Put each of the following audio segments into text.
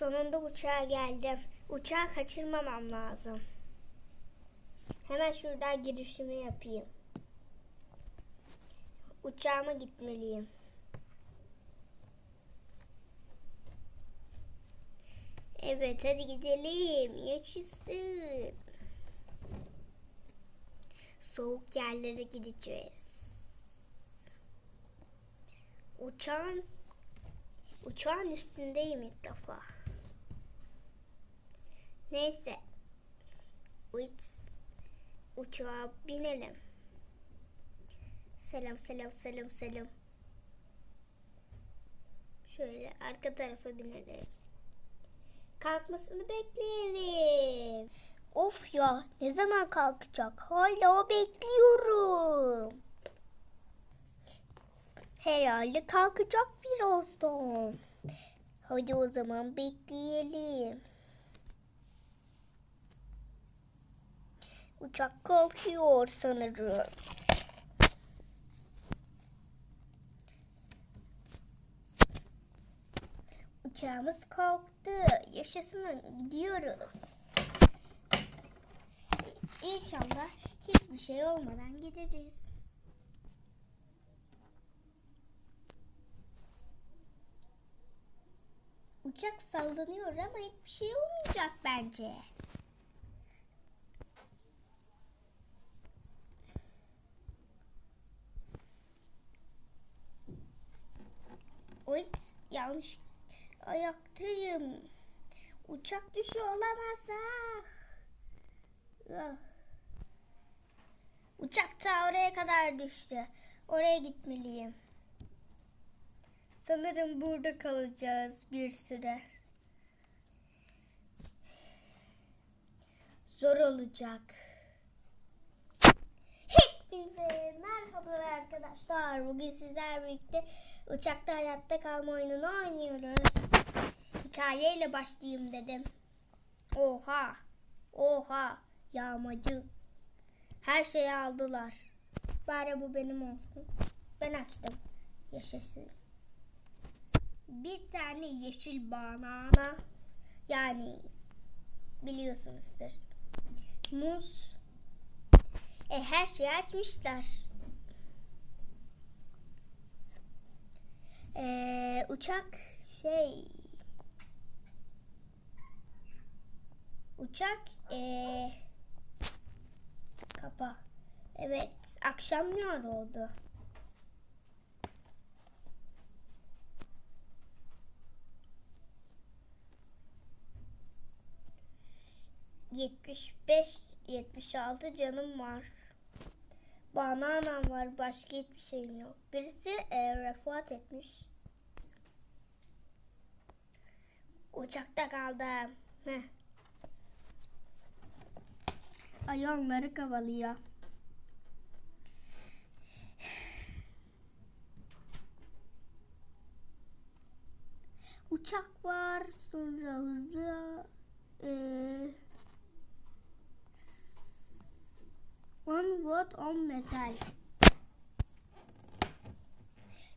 Sonunda uçağa geldim. Uçağı kaçırmamam lazım. Hemen şuradan girişimi yapayım. Uçağıma gitmeliyim. Evet hadi gidelim. Yaşasın. Soğuk yerlere gideceğiz. Uçağın uçağın üstündeyim ilk defa. Neyse. Uç, uçağa binelim. Selam selam selam selam. Şöyle arka tarafa binelim. Kalkmasını bekleyelim. Of ya ne zaman kalkacak? Hala bekliyorum. Herhalde kalkacak birazdan. Hadi o zaman bekleyelim. Uçak kalkıyor sanırım. Uçağımız kalktı. Yaşasın gidiyoruz. İnşallah hiçbir şey olmadan gideriz. Uçak sallanıyor ama hiçbir şey olmayacak bence. Yanlış ayaktayım. Uçak düşüyor olamaz. Ah. Ah. Uçak ta oraya kadar düştü. Oraya gitmeliyim. Sanırım burada kalacağız bir süre. Zor olacak. Hepinize merhabalar arkadaşlar. Bugün sizler birlikte uçakta hayatta kalma oyununu oynuyoruz. Hikayeyle başlayayım dedim. Oha. Oha. Yağmacı. Her şeyi aldılar. Bari bu benim olsun. Ben açtım. Yaşasın. Bir tane yeşil banana. Yani biliyorsunuzdur. Muz. E, her şeyi açmışlar. E, uçak şey uçak e, kapa. Evet akşam ara oldu? Yetmiş beş, yetmiş altı canım var. Bananam var. Başka hiçbir şeyim yok. Birisi e, vefat etmiş. Uçakta kaldım. Heh. Ay onları kavalıyor. Uçak var. Sonra hızlı eee One word on metal.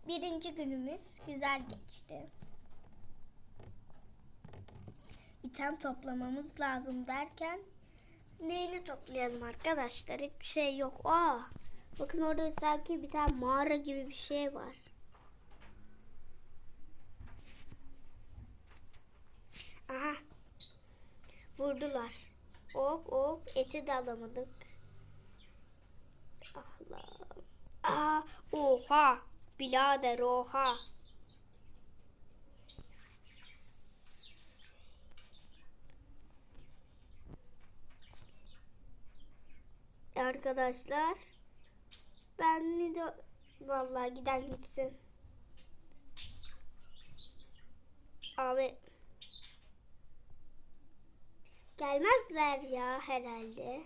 Birinci günümüz güzel geçti. İtem toplamamız lazım derken neyini toplayalım arkadaşlar? Hiçbir şey yok. Aa, bakın orada sanki bir tane mağara gibi bir şey var. Aha. Vurdular. Hop hop eti de alamadık. Allah'ım. Aa, oha. Birader oha. Arkadaşlar ben mi de vallahi giden gitsin. Abi gelmezler ya herhalde.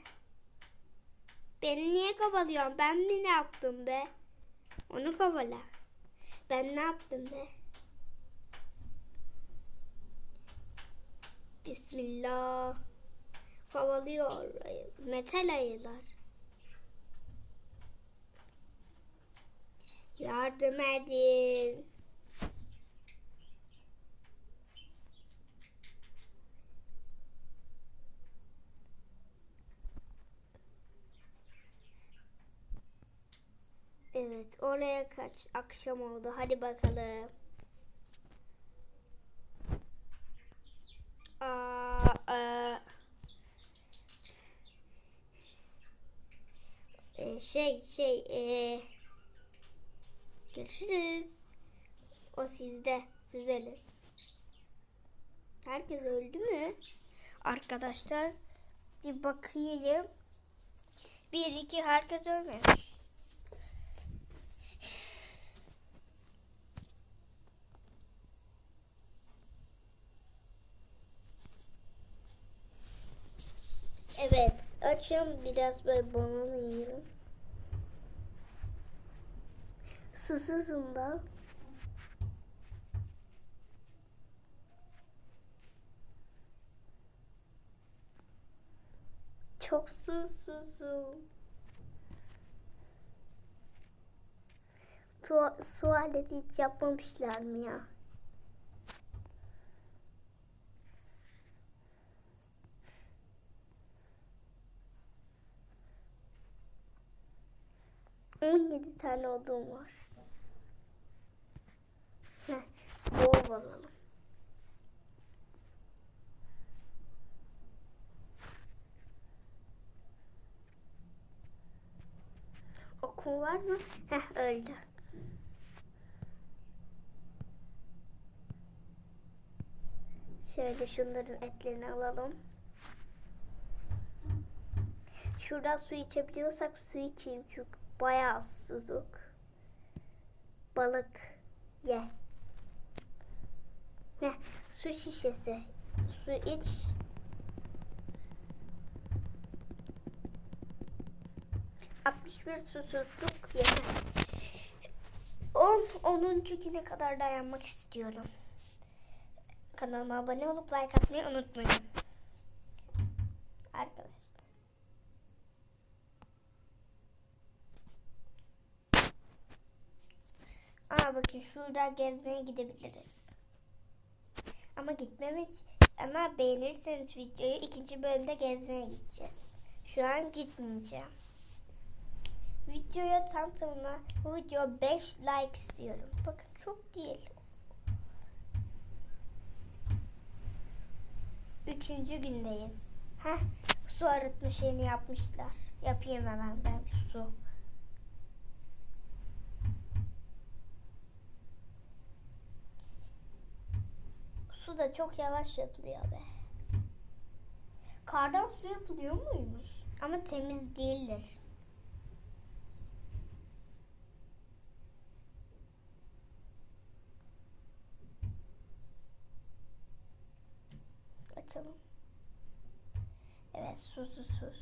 Beni niye kovalıyorsun? Ben mi ne yaptım be? Onu kovala. Ben ne yaptım be? Bismillah. Kovalıyor. Metal ayılar. Yardım edin. Evet oraya kaç akşam oldu. Hadi bakalım. Aa, aa. Ee, şey şey ee, görüşürüz. O sizde. Siz ölün. Herkes öldü mü? Arkadaşlar bir bakayım. Bir iki herkes ölmemiş. Evet açım biraz böyle banana yiyelim. Susuzum da. Çok susuzum. Tu tuvaleti hiç yapmamışlar mı ya? On yedi tane odun var. Heh, bol alalım. Okul var mı? Heh öldü. Şöyle şunların etlerini alalım. Şuradan su içebiliyorsak su içeyim çünkü bayağı susuzluk. Balık ye. Ne? Su şişesi. Su iç. Bir susuzluk yeter. 10 10. güne kadar dayanmak istiyorum. Kanalıma abone olup like atmayı unutmayın. Arkadaşlar. Aa bakın şurada gezmeye gidebiliriz. Ama gitmemek ama beğenirseniz videoyu ikinci bölümde gezmeye gideceğiz. Şu an gitmeyeceğim. Videoya tam tamına bu video 5 like istiyorum. Bakın çok değil. Üçüncü gündeyiz. Heh, su arıtma şeyini yapmışlar. Yapayım hemen ben bir su. Su da çok yavaş yapılıyor be. Kardan su yapılıyor muymuş? Ama temiz değildir. Açalım. Evet su su su.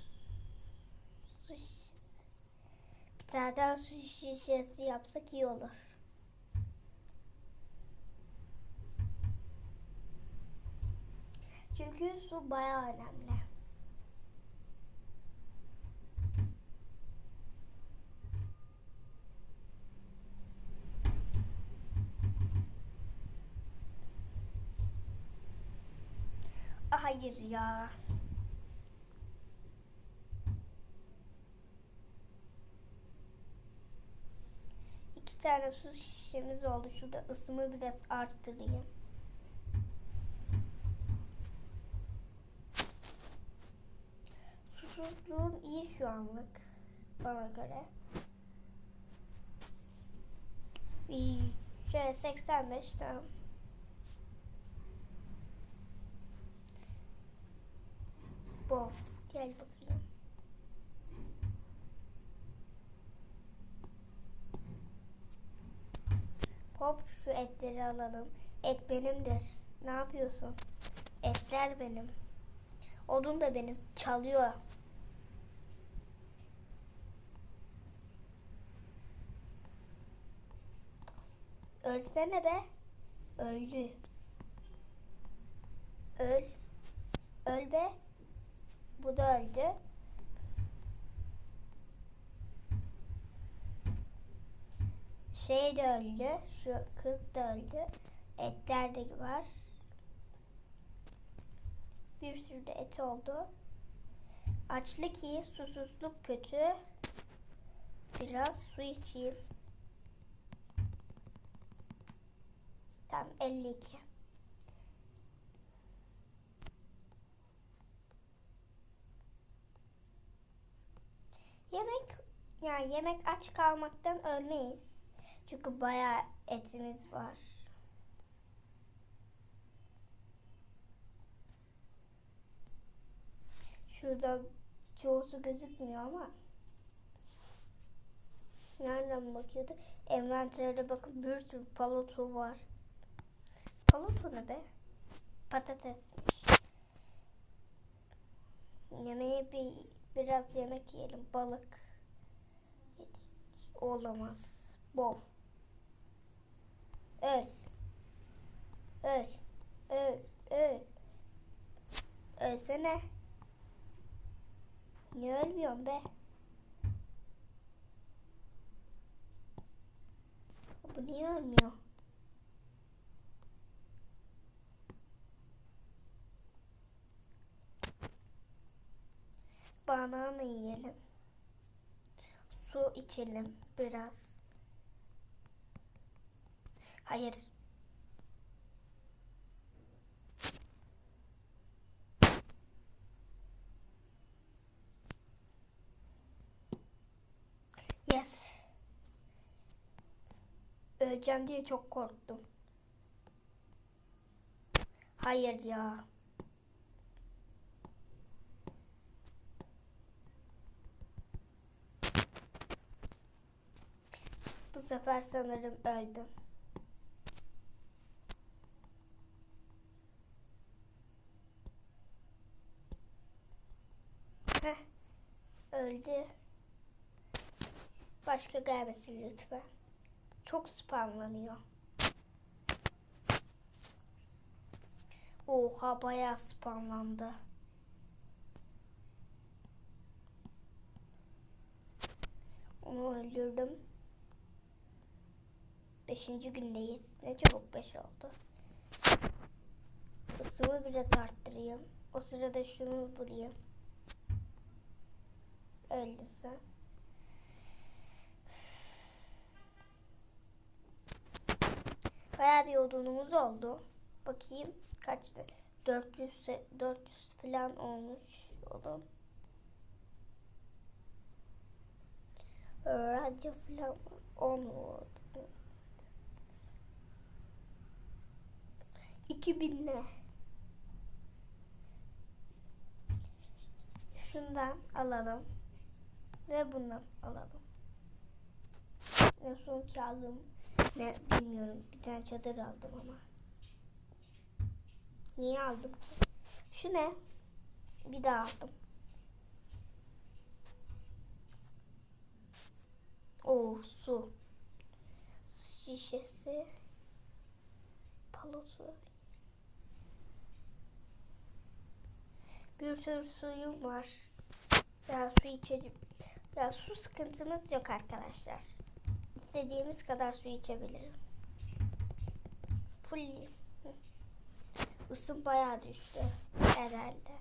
Su şişesi. Bir tane daha su şişesi yapsak iyi olur. Çünkü su bayağı önemli. Ah, Hayır ya. İki tane su şişemiz oldu. Şurada ısımı biraz arttırayım. Susuzluğum iyi şu anlık bana göre. Şöyle 85 tamam. Bof gel bakayım. Hop şu etleri alalım. Et benimdir. Ne yapıyorsun? Etler benim. Odun da benim. Çalıyor. Ölsene be. Öldü. Öl. Öl be. Bu da öldü. Şey de öldü. Şu kız da öldü. Etler de var. Bir sürü de et oldu. Açlık iyi, susuzluk kötü. Biraz su içeyim. Tam 52. Yemek yani yemek aç kalmaktan ölmeyiz. Çünkü bayağı etimiz var. Şurada çoğusu gözükmüyor ama. Nereden bakıyordu? Envanterde bakın bir sürü palotu var. Palotu ne be? Patatesmiş. Yemeğe bir biraz yemek yiyelim. Balık. Yedik. Olamaz. Bol. Öl. Öl. Öl. Öl. Ölsene. Niye ölmüyorsun be? Bu niye ölmüyor? Banana yiyelim. Su içelim biraz. Hayır. Yes. Öleceğim diye çok korktum. Hayır ya. Sefer sanırım öldüm. Heh, öldü. Başka gelmesin lütfen. Çok spamlanıyor. Oha bayağı spamlandı. Onu öldürdüm. Beşinci gündeyiz. Ne çabuk beş oldu. Isımı biraz arttırayım. O sırada şunu vurayım. Öldüse. Bayağı bir odunumuz oldu. Bakayım kaçtı? 400 se- 400 falan olmuş odun. Radyo falan 10 oldu. 2000 ne? Şundan alalım. Ve bundan alalım. En son ki aldım. Ne bilmiyorum. Bir tane çadır aldım ama. Niye aldım ki? Şu ne? Bir daha aldım. Oo su. Su şişesi. Palosu. Bir sürü suyum var. Ya su içelim. Ya su sıkıntımız yok arkadaşlar. İstediğimiz kadar su içebilirim. Full. Isım bayağı düştü herhalde.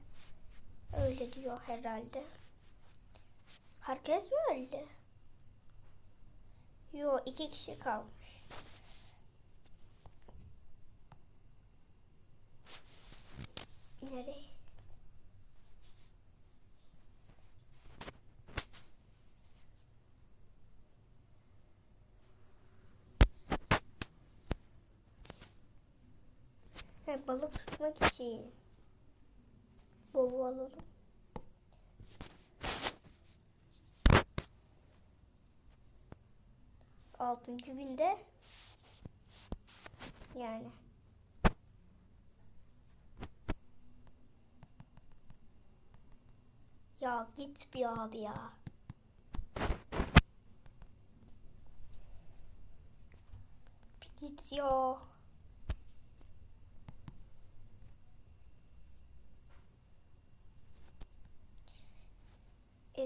Öyle diyor herhalde. Herkes mi öldü? Yo iki kişi kalmış. He, balık tutmak için. Bovu alalım. Altıncı günde yani ya git bir abi ya. Bir git ya.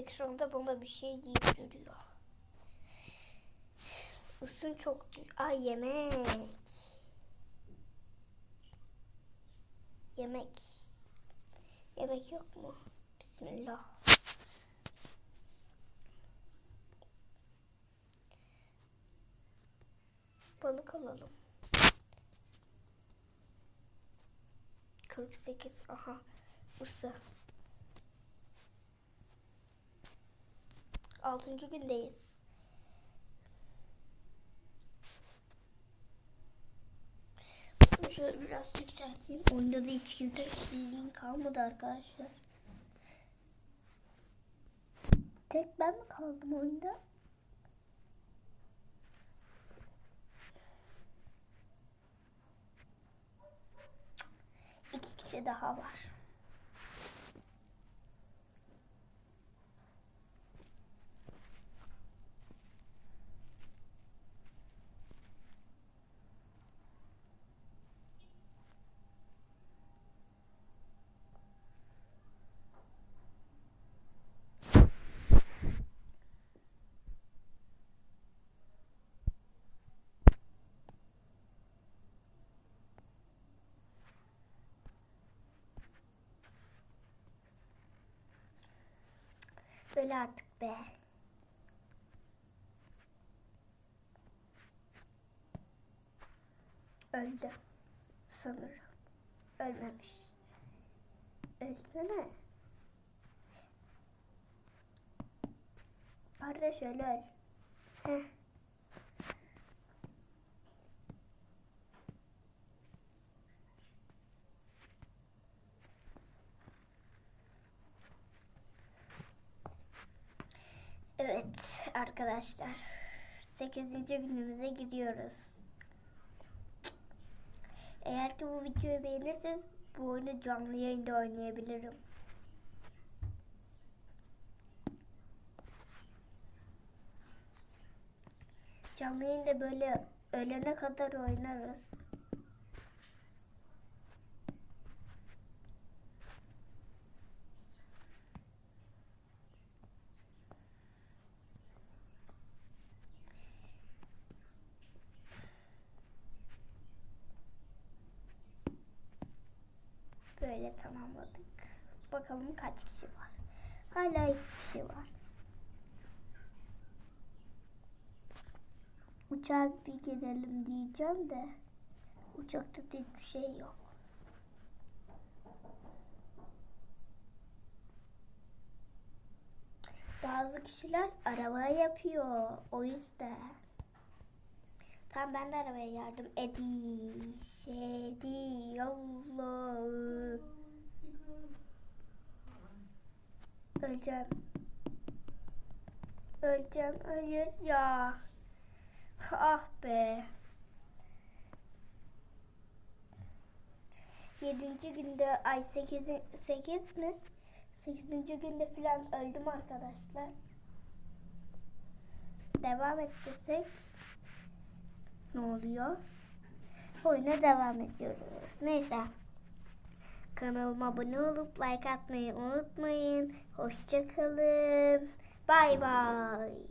ekranda bana bir şey deyip duruyor. Isın çok... Ay yemek. Yemek. Yemek yok mu? Bismillah. Balık alalım. 48 aha ısı. 6. gündeyiz. Şöyle biraz yükselteyim. Oyunda da hiç kimse sildiğin kalmadı arkadaşlar. Tek ben mi kaldım oyunda? İki kişi daha var. Öyle artık be. Öldü. Sanırım. Ölmemiş. Ölsene. Kardeş öyle öl. Heh. Evet arkadaşlar. 8. günümüze giriyoruz. Eğer ki bu videoyu beğenirseniz bu oyunu canlı yayında oynayabilirim. Canlı yayında böyle ölene kadar oynarız. Böyle tamamladık. Bakalım kaç kişi var. Hala iki kişi var. Uçağa bir gidelim diyeceğim de uçakta da hiçbir şey yok. Bazı kişiler araba yapıyor. O yüzden. Tamam ben de arabaya yardım edeyim. Şedi Allah. Öleceğim. Öleceğim. Hayır ya. Ah be. Yedinci günde ay sekiz, sekiz mi? Sekizinci günde falan öldüm arkadaşlar. Devam etsek ne oluyor? Oyuna devam ediyoruz. Neyse. Kanalıma abone olup like atmayı unutmayın. Hoşçakalın. Bay bay.